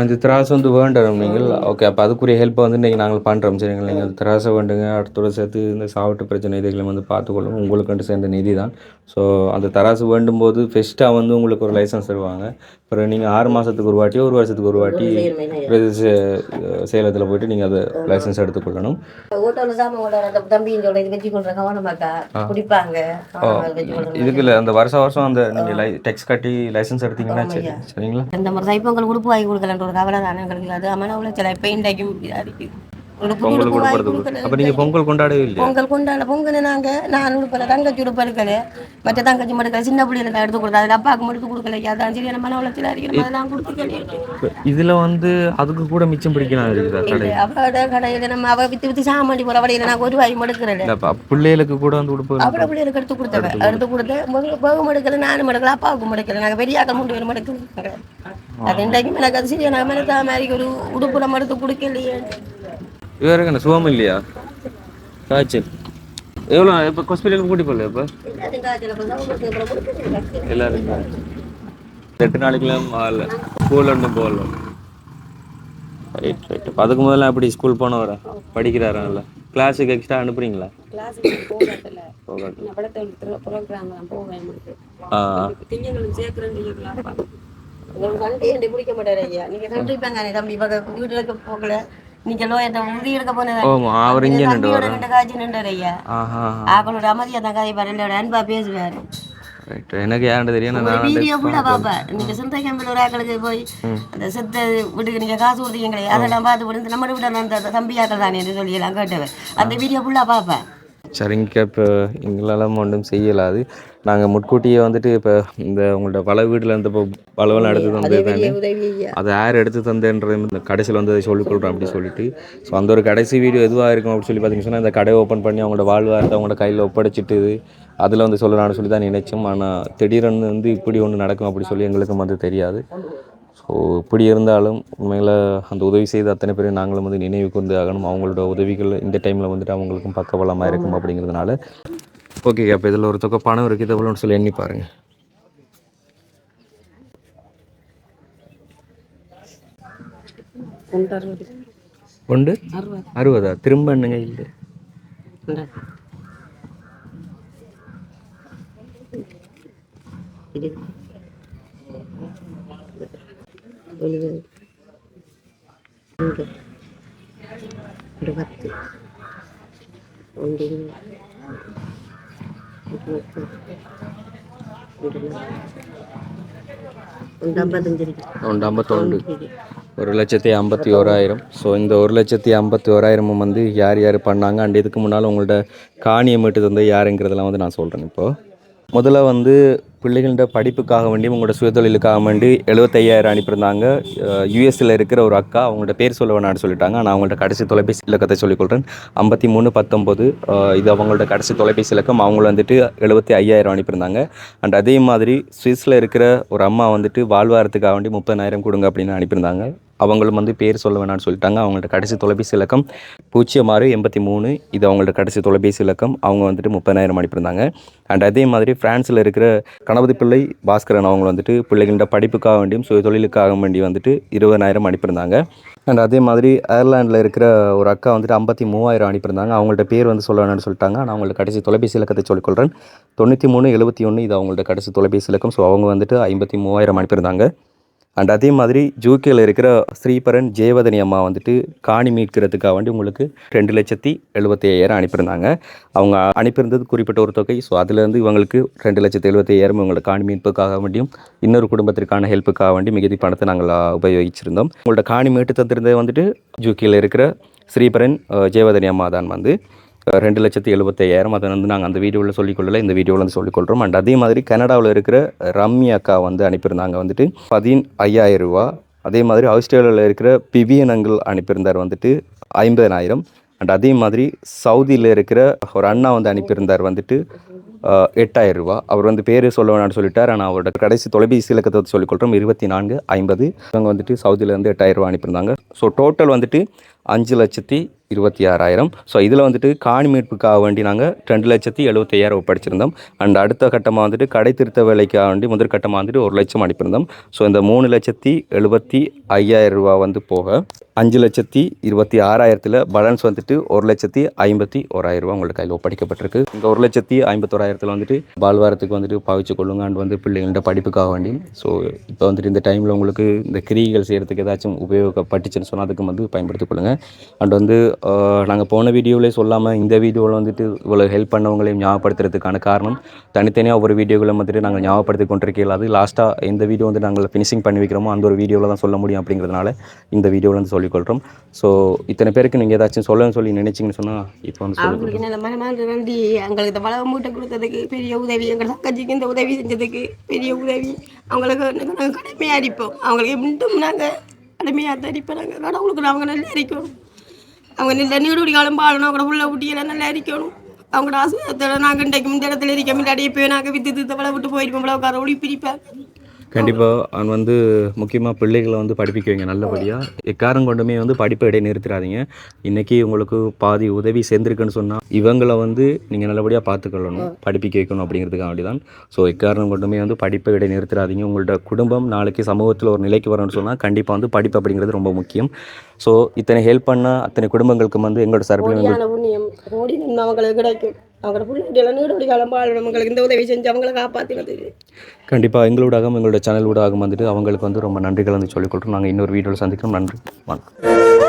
அந்த திராசு வந்து வேண்டணும் நீங்கள். ஓகே அப்போ அதுக்குரிய ஹெல்ப்பை வந்து நீங்கள் நாங்கள் பண்ணுறோம் சரிங்களா நீங்கள் அந்த திராசை வேண்டுங்க. அடுத்தோட சேர்த்து இந்த சாவட்டு பிரச்சனை இதுகளை வந்து பார்த்துக்கொள்ளும். உங்களுக்குன்ட்டு சேர்ந்த நிதி தான் ஸோ அந்த தராசு வேண்டும் போது ஃபெஸ்ட்டாக வந்து உங்களுக்கு ஒரு லைசன்ஸ் தருவாங்க. அப்புறம் நீங்கள் ஆறு மாதத்துக்கு ஒரு வாட்டி ஒரு வருஷத்துக்கு ஒரு வாட்டி சேலத்தில் போயிட்டு நீங்கள் அதை லைசன்ஸ் எடுத்துக்கொள்ளணும் ஓட்டோல சாமான் கொண்டு வர அந்த தம்பியும் சொல்ல இது வச்சு கொள்ற கவனமாக்கா குடிப்பாங்க. கவனமா வச்சு கொள்ற இதுக்கு இல்லை அந்த வருஷம் வருஷம் அந்த நீங்கள் லை டெக்ஸ் கட்டி லைசன்ஸ் எடுத்தீங்கன்னா சரி சரிங்களா? இந்த மாதிரி தைப்பொங்கல் உடுப்பு வாங்கி கொடுக்கலன்ற ஒரு கவலை தானே எங்களுக்கு அது மன உளைச்சல்? இப்போ இன்றைக்கும் இதாக இருக்குது பொங்கல் கொடுக்கல அப்போ நீங்கள் பொங்கல் கொண்டாடவே இல்லையா? பொங்கல் கொண்டாட பொங்கல் நாங்க நான் உடுப்பல தங்கச்சி உடுப்பு எடுக்கல. மற்ற தங்கச்சி மட்டும் சின்ன பிள்ளைகளுக்கு எடுத்து கொடுத்தா. அதில் அப்பாவுக்கு மட்டும் கொடுக்கல. அதான் சரி மன உளைச்சல் இருக்கிற நான் கொடுத்துக்கல இதில் வந்து அதுக்கு கூட மிச்சம் பிடிக்கலாம் இருக்குதா கடை அவட கடையில? நம்ம அவ வித்து வித்து சாமாண்டி போற வடையில நான் ஒரு வாய் மடுக்கிறேன். இல்லை பிள்ளைகளுக்கு கூட வந்து உடுப்பு அவட பிள்ளைகளுக்கு எடுத்து கொடுத்தவ எடுத்து கொடுத்த. போகும் எடுக்கல நானும் எடுக்கல அப்பாவுக்கும் எடுக்கல நாங்க பெரியாக்கள் மூன்று பேரும் எடுக்கல அது இன்றைக்கும் எனக்கு அது சரியா நான் மேலே மாதிரி ஒரு உடுப்பு நம்ம எடுத்து கொடுக்கலையே. வேறு என்ன சுகம் இல்லையா? காய்ச்சல். எவ்வளோ இப்போ ஹாஸ்பிட்டலுக்கு கூட்டி போகல இப்போ? எல்லாரும் எட்டு நாளைக்குலாம் ஆகல. ஸ்கூல் ஒன்றும் போகல. ரைட் ரைட் அதுக்கு முதல்ல அப்படி ஸ்கூல் போனவரா? படிக்கிறாரான்ல கிளாஸுக்கு எக்ஸ்ட்ரா அனுப்புறீங்களா? போகல. போகாது நான் படத்தை ப்ரோக்ராம் தான் போவேன் ஆ திங்கங்களும் சேர்க்குறேன் திங்கங்களா ஒரு கண்டு என்னை பிடிக்க மாட்டாரு ஐயா நீங்க கண்டிப்பாங்க தம்பி பக்கம் வீடு எடுக்க போகல நீங்க லோ என்ன உறுதி எடுக்க போனது அவர் இங்கே நின்று தம்பியோட ரெண்டு காய்ச்சி நின்றாரு ஐயா. ஆஹா. ஆக்களோட அமைதியா தான் கதை பாரு இல்லையோட அன்பா பேசுவாரு. எனக்கு தெரியும்? நான் வீடியோ ஃபுல்லா பாப்பேன். நீங்க சொந்த கேம்பில் ஒரு ஆக்களுக்கு போய் அந்த செத்த வீட்டுக்கு நீங்க காசு கொடுத்தீங்களே அதெல்லாம் பார்த்து போட்டு நம்ம வீட்டில் அந்த தம்பி ஆக்கள் தானே என்று சொல்லி எல்லாம் அந்த வீடியோ ஃபுல்லா பார்ப்பேன் சரிங்க இப்போ எங்களால் ஒன்றும் செய்யலாது நாங்கள் முட்கூட்டியே வந்துட்டு இப்போ இந்த உங்கள்ட்ட பல வீட்டில் இருந்து இப்போ பலவெல்லாம் எடுத்து தந்தது அதை யார் எடுத்து தந்தேன்றது இந்த கடைசியில் வந்து அதை சொல்லிக் கொடுறோம் அப்படி சொல்லிட்டு. ஸோ அந்த ஒரு கடைசி வீடியோ எதுவாக இருக்கும் அப்படின்னு சொல்லி பார்த்தீங்கன்னா சொன்னா, இந்த கடையை ஓப்பன் பண்ணி அவங்களோட வாழ்வாரத்தை அவங்களோட கையில் ஒப்படைச்சிட்டு அதில் வந்து சொல்லலாம்னு சொல்லி தான் நினைச்சோம். ஆனால் திடீர்னு வந்து இப்படி ஒன்று நடக்கும் அப்படி சொல்லி எங்களுக்கும் வந்து தெரியாது. ஸோ இப்படி இருந்தாலும் உண்மையில் அந்த உதவி செய்த அத்தனை பேரையும் நாங்களும் வந்து நினைவு கொண்டு ஆகணும். அவங்களோட உதவிகள் இந்த டைமில் வந்துட்டு அவங்களுக்கும் பக்கபலமாக இருக்கும் அப்படிங்கிறதுனால. ஓகே அப்போ இதில் ஒரு தொகை பணம் இருக்குது எவ்வளோன்னு சொல்லி எண்ணி பாருங்கள் ஒன்று அறுபதா. திரும்ப என்னங்க இல்லை. இது இங்க. ஒரு பத்து ஒன்று. ஒரு லட்சத்தி ஐம்பத்தி ஓராயிரம் ஸோ இந்த ஒரு லட்சத்தி ஐம்பத்தி ஓராயிரமும் வந்து யார் யார் பண்ணாங்க அண்ட் இதுக்கு முன்னால் உங்கள்ட்ட காணியை மீட்டு தந்த யாருங்கிறதெல்லாம் வந்து நான் சொல்கிறேன் இப்போது முதல்ல வந்து பிள்ளைகளோட படிப்புக்காக வேண்டி உங்களோட சுயதொழிலுக்காக வேண்டி எழுபத்தையாயிரம் அனுப்பியிருந்தாங்க. யூஎஸில் இருக்கிற ஒரு அக்கா அவங்கள்ட்ட பேர் சொல்ல வேணாம்னு சொல்லிட்டாங்க. நான் அவங்கள்ட்ட கடைசி தொலைபேசி இலக்கத்தை சொல்லிக்கொள்கிறேன் ஐம்பத்தி மூணு பத்தொம்போது இது அவங்களோட கடைசி தொலைபேசி இலக்கம். அவங்கள வந்துட்டு எழுபத்தி ஐயாயிரம் அனுப்பியிருந்தாங்க. அண்ட் அதே மாதிரி சுவிஸில் இருக்கிற ஒரு அம்மா வந்துட்டு வாழ்வாரத்துக்காக வேண்டி முப்பதாயிரம் கொடுங்க அப்படின்னு அனுப்பியிருந்தாங்க. அவங்களும் வந்து பேர் சொல்ல வேணாம்னு சொல்லிட்டாங்க. அவங்கள்ட்ட கடைசி தொலைபேசி இலக்கம் பூஜ்ஜியம் ஆறு எண்பத்தி மூணு இது அவங்கள்ட்ட கடைசி தொலைபேசி இலக்கம். அவங்க வந்துட்டு முப்பதாயிரம் அனுப்பியிருந்தாங்க. அண்ட் அதே மாதிரி ஃப்ரான்ஸில் இருக்கிற கணபதி பிள்ளை பாஸ்கரன் அவங்க வந்துட்டு பிள்ளைகளோட படிப்புக்காக வேண்டியும் சுயதொழிலுக்காக வேண்டி வந்துட்டு இருபதாயிரம் அனுப்பியிருந்தாங்க. அண்ட் அதே மாதிரி அயர்லாண்டில் இருக்கிற ஒரு அக்கா வந்துட்டு ஐம்பத்தி மூவாயிரம் அனுப்பியிருந்தாங்க. அவங்கள்ட்ட பேர் வந்து சொல்லணும்னு சொல்லிட்டாங்க. நான் அவங்கள்ட்ட கடைசி தொலைபேசி இலக்கத்தை சொல்லிக்கொள்கிறேன் தொண்ணூற்றி மூணு எழுபத்தி ஒன்று இது அவங்கள்ட்ட கடைசி தொலைபேசி இலக்கம். ஸோ அவங்க வந்துட்டு ஐம்பத்தி மூவாயிரம் அனுப்பியிருந்தாங்க. அண்ட் அதே மாதிரி ஜூகேல இருக்கிற ஸ்ரீபரன் ஜெயவதனி அம்மா வந்துட்டு காணி மீட்கிறதுக்காக வேண்டி உங்களுக்கு ரெண்டு லட்சத்தி எழுபத்தி ஐயாயிரம் அனுப்பியிருந்தாங்க. அவங்க அனுப்பியிருந்தது குறிப்பிட்ட ஒரு தொகை. ஸோ அதுலேருந்து இவங்களுக்கு ரெண்டு லட்சத்தி எழுபத்தி ஐயாயிரம் இவங்களோட காணி மீட்புக்காக வேண்டியும் இன்னொரு குடும்பத்திற்கான ஹெல்ப்புக்காக வேண்டி மிகுதி பணத்தை நாங்கள் உபயோகிச்சிருந்தோம். உங்களோட காணி மீட்டு தந்திருந்தது வந்துட்டு ஜூகேல இருக்கிற ஸ்ரீபரன் ஜெயவதனி அம்மா தான் வந்து. ரெண்டு லட்சத்தி எழுபத்தையாயிரம். அதை வந்து நாங்கள் அந்த வீடியோவில் சொல்லிக்கொள்ளல. இந்த வீடியோவில் வந்து சொல்லிக்கொள்கிறோம் அண்ட் அதே மாதிரி கனடாவில் இருக்கிற ரம்யாக்கா அக்கா வந்து அனுப்பியிருந்தாங்க. வந்துட்டு பதின் ஐயாயிரம் ரூபா. அதே மாதிரி ஆஸ்திரேலியாவில் இருக்கிற பிவியன் அங்கிள் அனுப்பியிருந்தார் வந்துட்டு ஐம்பதனாயிரம் அண்ட் அதே மாதிரி சவுதியில் இருக்கிற ஒரு அண்ணா வந்து அனுப்பியிருந்தார் வந்துட்டு எட்டாயிரம் ரூபா. அவர் வந்து பேர் சொல்ல வேணாம்னு சொல்லிட்டார். ஆனால் அவரோட கடைசி தொலைபேசி இலக்கத்தை வந்து சொல்லிக்கொள்கிறோம் இருபத்தி நான்கு ஐம்பது. இவங்க வந்துட்டு சவுதியிலேருந்து எட்டாயிரம் ரூபா அனுப்பியிருந்தாங்க. ஸோ டோட்டல் வந்துட்டு அஞ்சு லட்சத்தி இருபத்தி ஆறாயிரம் ஸோ இதில் வந்துட்டு காணி மீட்புக்காக வேண்டி நாங்கள் ரெண்டு லட்சத்தி எழுபத்தையாயிரம் ஒப்படைச்சிருந்தோம். அண்ட் அடுத்த கட்டமாக வந்துட்டு கடை திருத்த வேலைக்காக வேண்டி முதல் கட்டமாக வந்துட்டு ஒரு லட்சம் அனுப்பியிருந்தோம். ஸோ இந்த மூணு லட்சத்தி எழுபத்தி ஐயாயிரம் ரூபா வந்து போக அஞ்சு லட்சத்தி இருபத்தி ஆறாயிரத்தில் பேலன்ஸ் வந்துட்டு ஒரு லட்சத்தி ஐம்பத்தி ஓராயிரம் உங்களுக்கு கையில் ஒப்படைக்கப்பட்டிருக்கு. இந்த ஒரு லட்சத்தி ஐம்பத்தோராயிரத்தில் வந்துட்டு பால்வாரத்துக்கு வந்துட்டு பாவிச்சு கொள்ளுங்க அண்ட் வந்து பிள்ளைங்கள்ட்ட படிப்புக்காக வேண்டி. ஸோ இப்போ வந்துட்டு இந்த டைமில் உங்களுக்கு இந்த கிரிகள் செய்கிறதுக்கு ஏதாச்சும் உபயோகப்பட்டுச்சுன்னு சொன்னால் அதுக்கு வந்து பயன்படுத்திக் கொள்ளுங்கள் அண்ட் வந்து நாங்கள் போன வீடியோவிலே சொல்லாமல் இந்த வீடியோவில் வந்துட்டு இவ்வளோ ஹெல்ப் பண்ணவங்களையும் ஞாபகப்படுத்துறதுக்கான காரணம் தனித்தனியாக ஒவ்வொரு வீடியோகளும் வந்துட்டு நாங்கள் ஞாபகப்படுத்தி கொண்டிருக்கல அது லாஸ்ட்டாக இந்த வீடியோ வந்து நாங்கள் ஃபினிஷிங் பண்ணி வைக்கிறோமோ அந்த ஒரு வீடியோவில் தான் சொல்ல முடியும் அப்படிங்கிறதுனால இந்த வீடியோவில் வந்து சொல்லி சொல்லிக்கொள்கிறோம் ஸோ இத்தனை பேருக்கு நீங்கள் ஏதாச்சும் சொல்லணும்னு சொல்லி நினைச்சிங்கன்னு சொன்னால் இப்போ வந்து அவங்களுக்கு நல்ல மனமார்ந்த நன்றி எங்களுக்கு இந்த வளவு மூட்டை கொடுத்ததுக்கு பெரிய உதவி எங்கள் தங்கச்சிக்கு இந்த உதவி செஞ்சதுக்கு பெரிய உதவி. அவங்களுக்கு நாங்கள் கடமையாக அடிப்போம். அவங்களுக்கு மீண்டும் நாங்கள் கடமையாக தரிப்போம் நாங்கள் கடவுளுக்கு அவங்க நல்லா அரிக்கணும் அவங்க நல்ல நீடுபடி காலம் பாடணும் அவங்களோட உள்ள ஊட்டியெல்லாம் நல்லா அரிக்கணும் அவங்களோட ஆசிரியத்தோட நாங்கள் இன்றைக்கு இந்த இடத்துல இருக்க முன்னாடியே போய் நாங்கள் வித்து தித்த வள விட்டு போயிருப்போம். உட்கார ஒளி பிரிப்பேன் கண்டிப்பாக அவன் வந்து முக்கியமாக பிள்ளைகளை வந்து படிப்பிக்க வைங்க நல்லபடியாக எக்காரம் கொண்டுமே வந்து படிப்பை இடையே நிறுத்திடாதீங்க. இன்றைக்கி உங்களுக்கு பாதி உதவி சேர்ந்துருக்குன்னு சொன்னால் இவங்களை வந்து நீங்கள் நல்லபடியாக பார்த்துக்கொள்ளணும் படிப்பிக்க வைக்கணும் அப்படிங்கிறதுக்காக தான் ஸோ எக்காரணம் கொண்டுமே வந்து படிப்பை இடையே நிறுத்திடாதீங்க. உங்களோட குடும்பம் நாளைக்கு சமூகத்தில் ஒரு நிலைக்கு வரணும்னு சொன்னால் கண்டிப்பாக வந்து படிப்பு அப்படிங்கிறது ரொம்ப முக்கியம். ஸோ இத்தனை ஹெல்ப் பண்ண அத்தனை குடும்பங்களுக்கு வந்து எங்களோட சார்பில் கிடைக்கும். அவங்களோட பிள்ளைகள் நீடுடி காலம் பாடணும் அவங்களுக்கு இந்த உதவி செஞ்சு அவங்கள காப்பாற்றினது கண்டிப்பாக எங்களோடாகவும் எங்களோட சேனல் ஊடாகவும் வந்துட்டு அவங்களுக்கு வந்து ரொம்ப நன்றிகள் வந்து சொல்லிக்கொள்கிறோம் நாங்கள் இன்னொரு வீடியோவில் சந்திக்கிறோம். நன்றி. வணக்கம்.